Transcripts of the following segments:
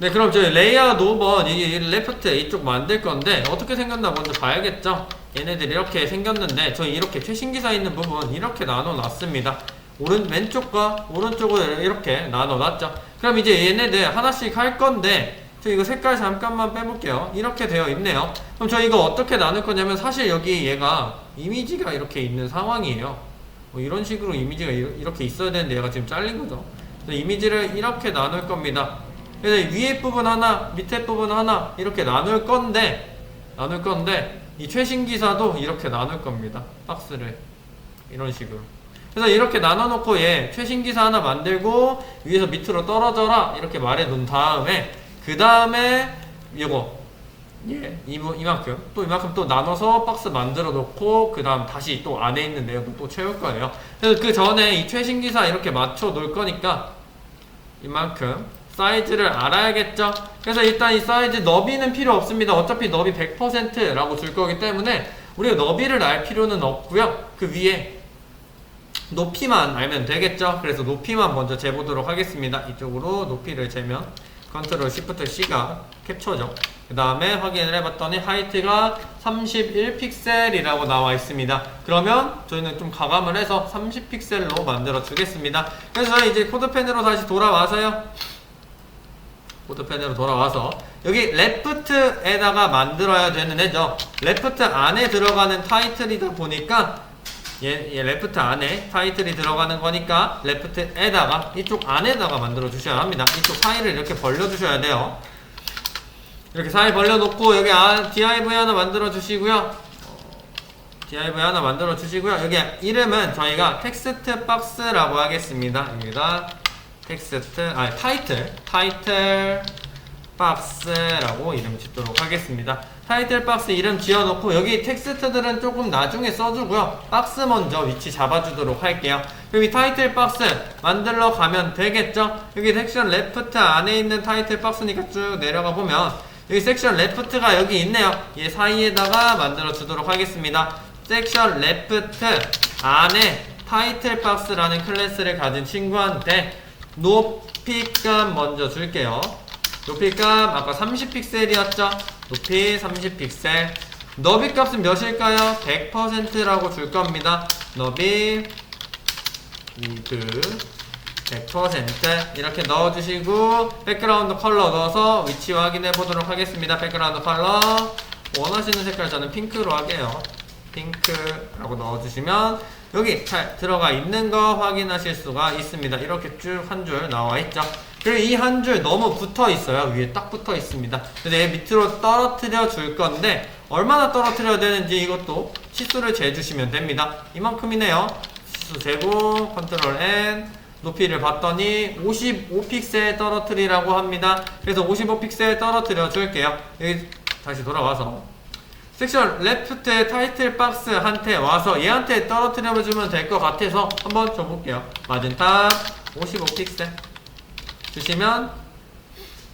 네, 그럼 저희 레이아웃 5번 이 레프트 이쪽 만들 건데 어떻게 생겼나 먼저 봐야겠죠? 얘네들이 이렇게 생겼는데 저희 이렇게 최신 기사 있는 부분 이렇게 나눠 놨습니다. 오른 왼쪽과 오른쪽을 이렇게 나눠 놨죠. 그럼 이제 얘네들 하나씩 할 건데 저 이거 색깔 잠깐만 빼볼게요. 이렇게 되어 있네요. 그럼 저 이거 어떻게 나눌 거냐면 사실 여기 얘가 이미지가 이렇게 있는 상황이에요. 뭐 이런 식으로 이미지가 이- 이렇게 있어야 되는데 얘가 지금 잘린 거죠. 이미지를 이렇게 나눌 겁니다. 그래서 위에 부분 하나, 밑에 부분 하나 이렇게 나눌 건데 나눌 건데 이 최신 기사도 이렇게 나눌 겁니다. 박스를 이런 식으로. 그래서 이렇게 나눠놓고 얘 최신 기사 하나 만들고 위에서 밑으로 떨어져라 이렇게 말해 놓은 다음에 그 다음에 이거 예, 이, 이만큼 또 이만큼 또 나눠서 박스 만들어 놓고 그 다음 다시 또 안에 있는 내용도 또 채울 거예요. 그래서 그 전에 이 최신 기사 이렇게 맞춰 놓을 거니까 이만큼 사이즈를 알아야겠죠. 그래서 일단 이 사이즈 너비는 필요 없습니다. 어차피 너비 100%라고 줄 거기 때문에 우리가 너비를 알 필요는 없고요. 그 위에 높이만 알면 되겠죠. 그래서 높이만 먼저 재보도록 하겠습니다. 이쪽으로 높이를 재면 컨트롤 시프트 C가 캡처죠. 그 다음에 확인을 해봤더니 하이트가 31픽셀이라고 나와 있습니다. 그러면 저희는 좀 가감을 해서 30픽셀로 만들어 주겠습니다. 그래서 이제 코드펜으로 다시 돌아와서요. 코드펜으로 돌아와서 여기 레프트에다가 만들어야 되는 애죠. 레프트 안에 들어가는 타이틀이다 보니까 얘, 얘 레프트 안에 타이틀이 들어가는 거니까 레프트에다가 이쪽 안에다가 만들어 주셔야 합니다. 이쪽 사이를 이렇게 벌려 주셔야 돼요. 이렇게 사이 벌려 놓고 여기 아, div 하나 만들어 주시고요. 어, div 하나 만들어 주시고요. 여기 이름은 저희가 텍스트 박스라고 하겠습니다. 여기다 텍스트 아 타이틀 타이틀 박스라고 이름 짓도록 하겠습니다. 타이틀 박스 이름 지어놓고 여기 텍스트들은 조금 나중에 써주고요. 박스 먼저 위치 잡아주도록 할게요. 이 타이틀 박스 만들러 가면 되겠죠? 여기 섹션 레프트 안에 있는 타이틀 박스니까 쭉 내려가 보면 여기 섹션 레프트가 여기 있네요. 얘 사이에다가 만들어 주도록 하겠습니다. 섹션 레프트 안에 타이틀 박스라는 클래스를 가진 친구한테 높이값 먼저 줄게요. 높이값 아까 30픽셀이었죠? 높이 30픽셀. 너비 값은 몇일까요? 100%라고 줄 겁니다. 너비 위드 100% 이렇게 넣어주시고 백그라운드 컬러 넣어서 위치 확인해 보도록 하겠습니다. 백그라운드 컬러 원하시는 색깔 저는 핑크로 할게요. 핑크라고 넣어주시면 여기 잘 들어가 있는 거 확인하실 수가 있습니다. 이렇게 쭉 한 줄 나와 있죠. 그리고 이 한 줄 너무 붙어 있어요. 위에 딱 붙어 있습니다. 그래서 얘 밑으로 떨어뜨려 줄 건데 얼마나 떨어뜨려야 되는지 이것도 치수를 재주시면 됩니다. 이만큼이네요. 치수 재고 컨트롤 N 높이를 봤더니 55픽셀 떨어뜨리라고 합니다. 그래서 55픽셀 떨어뜨려 줄게요. 여기 다시 돌아와서 섹션 레프트의 타이틀 박스 한테 와서 얘한테 떨어뜨려 주면 될 것 같아서 한번 줘볼게요. 맞은 탑 55픽셀 주시면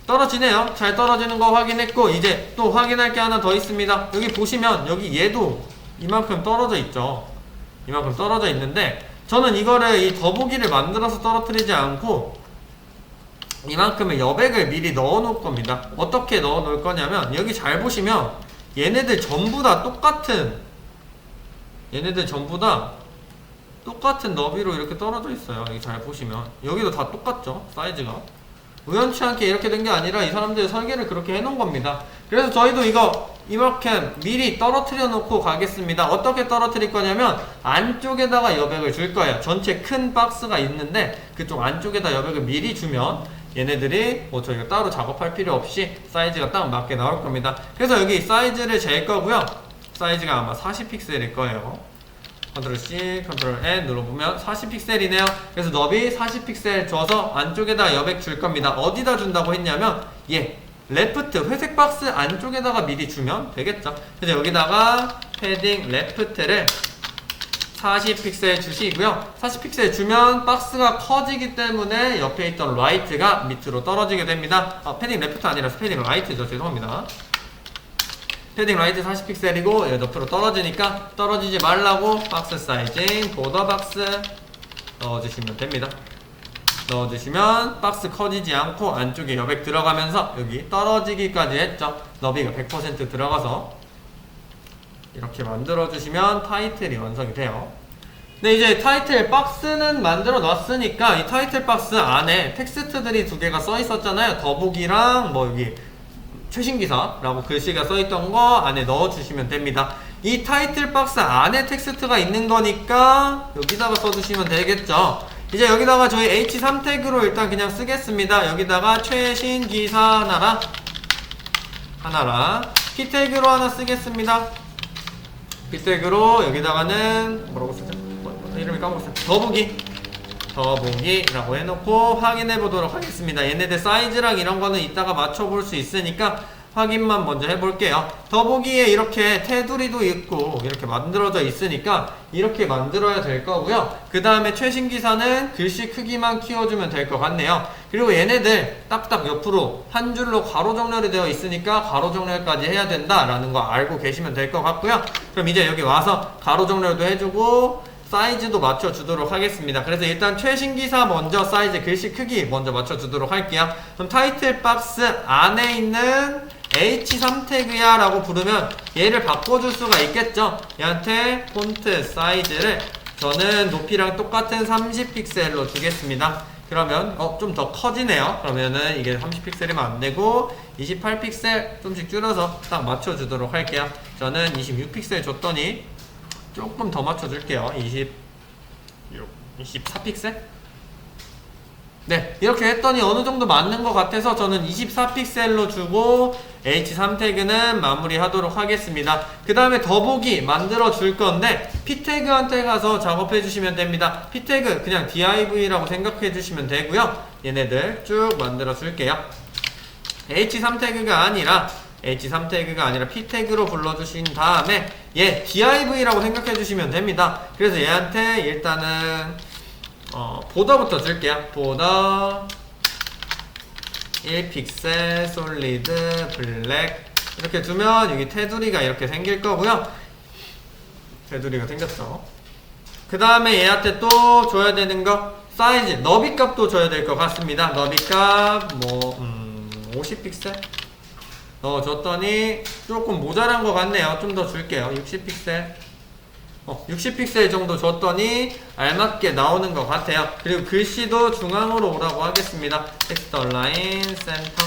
떨어지네요. 잘 떨어지는 거 확인했고 이제 또 확인할 게 하나 더 있습니다. 여기 보시면 여기 얘도 이만큼 떨어져 있죠. 이만큼 떨어져 있는데 저는 이거를 이 더보기를 만들어서 떨어뜨리지 않고 이만큼의 여백을 미리 넣어 놓을 겁니다. 어떻게 넣어 놓을 거냐면 여기 잘 보시면 얘네들 전부 다 똑같은 얘네들 전부 다 똑같은 너비로 이렇게 떨어져 있어요. 여기 잘 보시면 여기도 다 똑같죠 사이즈가 우연치 않게 이렇게 된 게 아니라 이 사람들이 설계를 그렇게 해놓은 겁니다. 그래서 저희도 이거 이렇게 미리 떨어뜨려 놓고 가겠습니다. 어떻게 떨어뜨릴 거냐면 안쪽에다가 여백을 줄 거예요. 전체 큰 박스가 있는데 그쪽 안쪽에다 여백을 미리 주면 얘네들이 뭐 저희가 따로 작업할 필요 없이 사이즈가 딱 맞게 나올 겁니다. 그래서 여기 사이즈를 잴 거고요. 사이즈가 아마 40픽셀일 거예요. 컨트롤 C, 컨트롤 N 눌러보면 40픽셀이네요. 그래서 너비 40픽셀 줘서 안쪽에다 여백 줄 겁니다. 어디다 준다고 했냐면 예, 레프트 회색 박스 안쪽에다가 미리 주면 되겠죠. 그래서 여기다가 패딩 레프트를 40픽셀 주시고요. 40픽셀 주면 박스가 커지기 때문에 옆에 있던 라이트가 밑으로 떨어지게 됩니다. 아, 패딩 레프트 아니라 패딩 라이트죠. 죄송합니다. 패딩 라이트 40픽셀이고 얘 옆으로 떨어지니까 떨어지지 말라고 박스 사이징 보더 박스 넣어주시면 됩니다. 넣어주시면 박스 커지지 않고 안쪽에 여백 들어가면서 여기 떨어지기까지 했죠. 너비가 100% 들어가서 이렇게 만들어주시면 타이틀이 완성이 돼요. 근데 이제 타이틀 박스는 만들어 놨으니까 이 타이틀 박스 안에 텍스트들이 두 개가 써 있었잖아요. 더보기랑 뭐 여기 최신 기사라고 글씨가 써 있던 거 안에 넣어 주시면 됩니다. 이 타이틀 박스 안에 텍스트가 있는 거니까 여기다가 써 주시면 되겠죠. 이제 여기다가 저희 H3 태그로 일단 그냥 쓰겠습니다. 여기다가 최신 기사 하나랑 하나랑 P 태그로 하나 쓰겠습니다. 태그로 여기다가는 뭐라고 쓰죠? 뭐, 뭐, 이름이 까먹었어요. 더보기 더보기라고 해놓고 확인해 보도록 하겠습니다. 얘네들 사이즈랑 이런 거는 이따가 맞춰 볼 수 있으니까 확인만 먼저 해볼게요. 더보기에 이렇게 테두리도 있고 이렇게 만들어져 있으니까 이렇게 만들어야 될 거고요. 그 다음에 최신 기사는 글씨 크기만 키워주면 될 것 같네요. 그리고 얘네들 딱딱 옆으로 한 줄로 가로 정렬이 되어 있으니까 가로 정렬까지 해야 된다라는 거 알고 계시면 될 것 같고요. 그럼 이제 여기 와서 가로 정렬도 해주고 사이즈도 맞춰주도록 하겠습니다. 그래서 일단 최신 기사 먼저 사이즈 글씨 크기 먼저 맞춰주도록 할게요. 그럼 타이틀 박스 안에 있는 H3 태그야 라고 부르면 얘를 바꿔줄 수가 있겠죠. 얘한테 폰트 사이즈를 저는 높이랑 똑같은 30픽셀로 주겠습니다. 그러면 어 좀 더 커지네요. 그러면은 이게 30픽셀이면 안 되고 28픽셀 좀씩 줄여서 딱 맞춰주도록 할게요. 저는 26픽셀 줬더니 조금 더 맞춰줄게요. 20, 24픽셀? 네, 이렇게 했더니 어느 정도 맞는 것 같아서 저는 24픽셀로 주고 H3 태그는 마무리하도록 하겠습니다. 그 다음에 더보기 만들어 줄 건데 P 태그한테 가서 작업해 주시면 됩니다. P 태그 그냥 div라고 생각해 주시면 되고요. 얘네들 쭉 만들어 줄게요. H3 태그가 아니라 H3 태그가 아니라 P 태그로 불러주신 다음에 얘 div라고 생각해 주시면 됩니다. 그래서 얘한테 일단은 어, 보더부터 줄게요. 보더 1픽셀 솔리드 블랙 이렇게 두면 여기 테두리가 이렇게 생길 거고요. 테두리가 생겼어. 그 다음에 얘한테 또 줘야 되는 거 사이즈 너비 값도 줘야 될 것 같습니다. 너비 값뭐 음, 50픽셀 넣어줬더니 조금 모자란 것 같네요. 좀 더 줄게요. 60픽셀 어, 60픽셀 정도 줬더니 알맞게 나오는 것 같아요. 그리고 글씨도 중앙으로 오라고 하겠습니다. 텍스트 얼라인 센터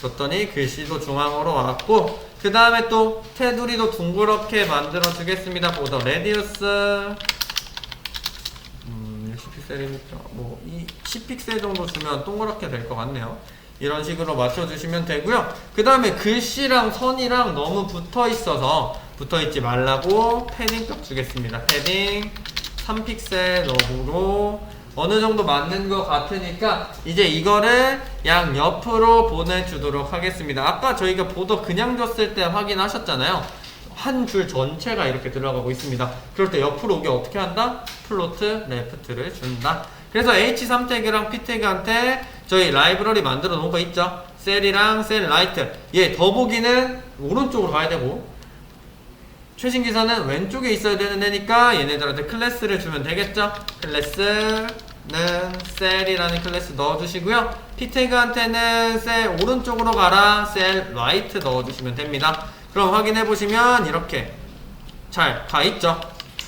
줬더니 글씨도 중앙으로 왔고 그 다음에 또 테두리도 둥그렇게 만들어 주겠습니다. 보더 레디우스 음, 60픽셀이니까 뭐이 10픽셀 정도 주면 동그랗게 될 것 같네요. 이런 식으로 맞춰주시면 되고요. 그 다음에 글씨랑 선이랑 너무 붙어 있어서 붙어 있지 말라고 패딩 값 주겠습니다. 패딩 3픽셀 너브로 어느 정도 맞는 것 같으니까 이제 이거를 양 옆으로 보내주도록 하겠습니다. 아까 저희가 보더 그냥 줬을 때 확인하셨잖아요. 한 줄 전체가 이렇게 들어가고 있습니다. 그럴 때 옆으로 오게 어떻게 한다? 플로트 레프트를 준다. 그래서 H3 태그랑 P 태그한테 저희 라이브러리 만들어 놓은 거 있죠? 셀이랑 셀 라이트. 얘 더보기는 오른쪽으로 가야 되고 최신 기사는 왼쪽에 있어야 되는 애니까 얘네들한테 클래스를 주면 되겠죠? 클래스는 셀이라는 클래스 넣어주시고요. P태그한테는 셀 오른쪽으로 가라, 셀 라이트 넣어주시면 됩니다. 그럼 확인해 보시면 이렇게 잘 가 있죠?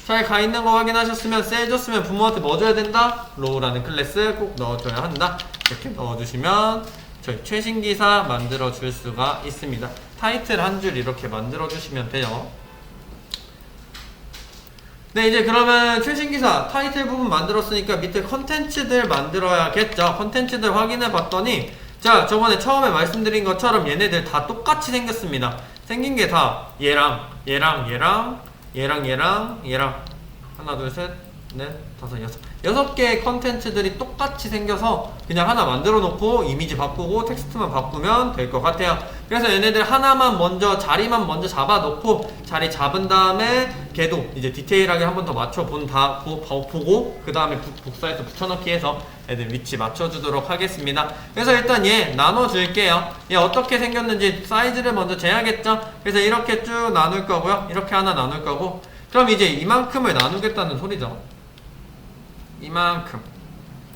잘 가 있는 거 확인하셨으면 셀 줬으면 부모한테 뭐 줘야 된다? 로우라는 클래스 꼭 넣어줘야 한다. 이렇게 넣어주시면 저희 최신 기사 만들어 줄 수가 있습니다. 타이틀 한 줄 이렇게 만들어 주시면 돼요. 네 이제 그러면 최신 기사 타이틀 부분 만들었으니까 밑에 컨텐츠들 만들어야겠죠. 컨텐츠들 확인해 봤더니 자 저번에 처음에 말씀드린 것처럼 얘네들 다 똑같이 생겼습니다. 생긴 게 다 얘랑 얘랑 얘랑 얘랑 얘랑 얘랑. 하나 둘 셋 넷 다섯 여섯. 여섯 개의 컨텐츠들이 똑같이 생겨서 그냥 하나 만들어 놓고 이미지 바꾸고 텍스트만 바꾸면 될 것 같아요. 그래서 얘네들 하나만 먼저 자리만 먼저 잡아 놓고 자리 잡은 다음에 걔도 이제 디테일하게 한 번 더 맞춰 본다 보고 그 다음에 북사에서 붙여넣기 해서 애들 위치 맞춰주도록 하겠습니다. 그래서 일단 얘 나눠 줄게요. 얘 어떻게 생겼는지 사이즈를 먼저 재야겠죠? 그래서 이렇게 쭉 나눌 거고요. 이렇게 하나 나눌 거고. 그럼 이제 이만큼을 나누겠다는 소리죠 이만큼.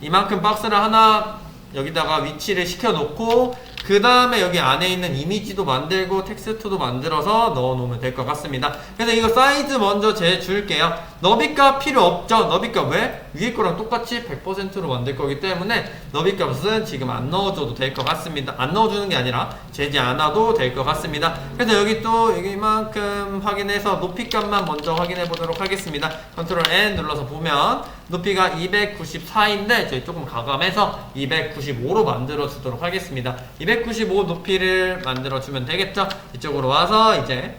이만큼 박스를 하나 여기다가 위치를 시켜놓고 그 다음에 여기 안에 있는 이미지도 만들고 텍스트도 만들어서 넣어 놓으면 될 것 같습니다. 그래서 이거 사이즈 먼저 재줄게요. 너비값 필요 없죠? 너비값 왜? 위에 거랑 똑같이 100%로 만들 거기 때문에 너비값은 지금 안 넣어줘도 될 것 같습니다. 안 넣어주는 게 아니라 재지 않아도 될 것 같습니다. 그래서 여기 또 여기만큼 확인해서 높이값만 먼저 확인해 보도록 하겠습니다. 컨트롤 N 눌러서 보면 높이가 294인데 저희 조금 가감해서 295로 만들어 주도록 하겠습니다. 295 높이를 만들어 주면 되겠죠? 이쪽으로 와서 이제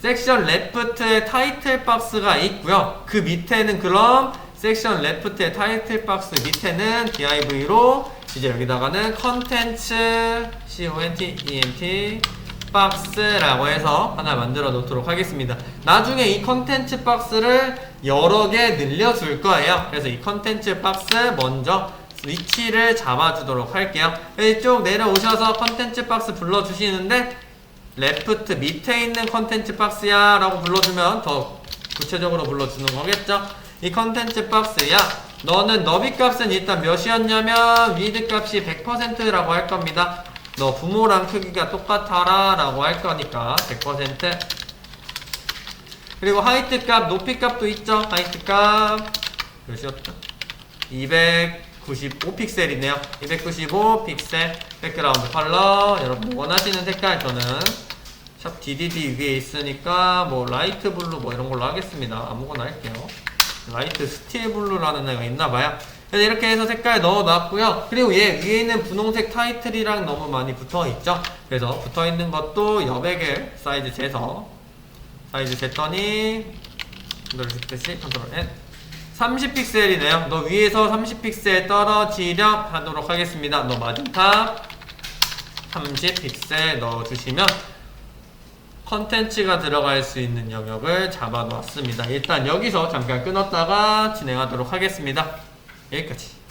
섹션 레프트에 타이틀 박스가 있고요. 그 밑에는 그럼 섹션 레프트의 타이틀 박스 밑에는 div로 이제 여기다가는 컨텐츠 content ent 박스라고 해서 하나 만들어 놓도록 하겠습니다. 나중에 이 컨텐츠 박스를 여러 개 늘려 줄 거예요. 그래서 이 컨텐츠 박스 먼저 위치를 잡아주도록 할게요. 이쪽 내려오셔서 컨텐츠 박스 불러주시는데 레프트 밑에 있는 컨텐츠 박스야 라고 불러주면 더 구체적으로 불러주는 거겠죠? 이 컨텐츠 박스야. 너는 너비 값은 일단 몇이었냐면 위드 값이 100%라고 할 겁니다. 너 부모랑 크기가 똑같아라 라고 할 거니까 100% 그리고 하이트 값 높이 값도 있죠? 하이트 값. 몇이었죠 295 픽셀이네요. 295 픽셀 백그라운드 컬러 여러분 원하시는 색깔 저는 샵 DDD 위에 있으니까 뭐 라이트 블루 뭐 이런 걸로 하겠습니다. 아무거나 할게요. 라이트 스틸 블루라는 애가 있나봐요. 이렇게 해서 색깔 넣어놨고요. 그리고 얘 위에 있는 분홍색 타이틀이랑 너무 많이 붙어있죠. 그래서 붙어있는 것도 여백의 사이즈 재서 사이즈 쟀더니 누르듯이 컨트롤 N 30픽셀이네요. 너 위에서 30픽셀 떨어지려 하도록 하겠습니다. 너 마진탑 30픽셀 넣어주시면 컨텐츠가 들어갈 수 있는 영역을 잡아 놓았습니다. 일단 여기서 잠깐 끊었다가 진행하도록 하겠습니다. 여기까지.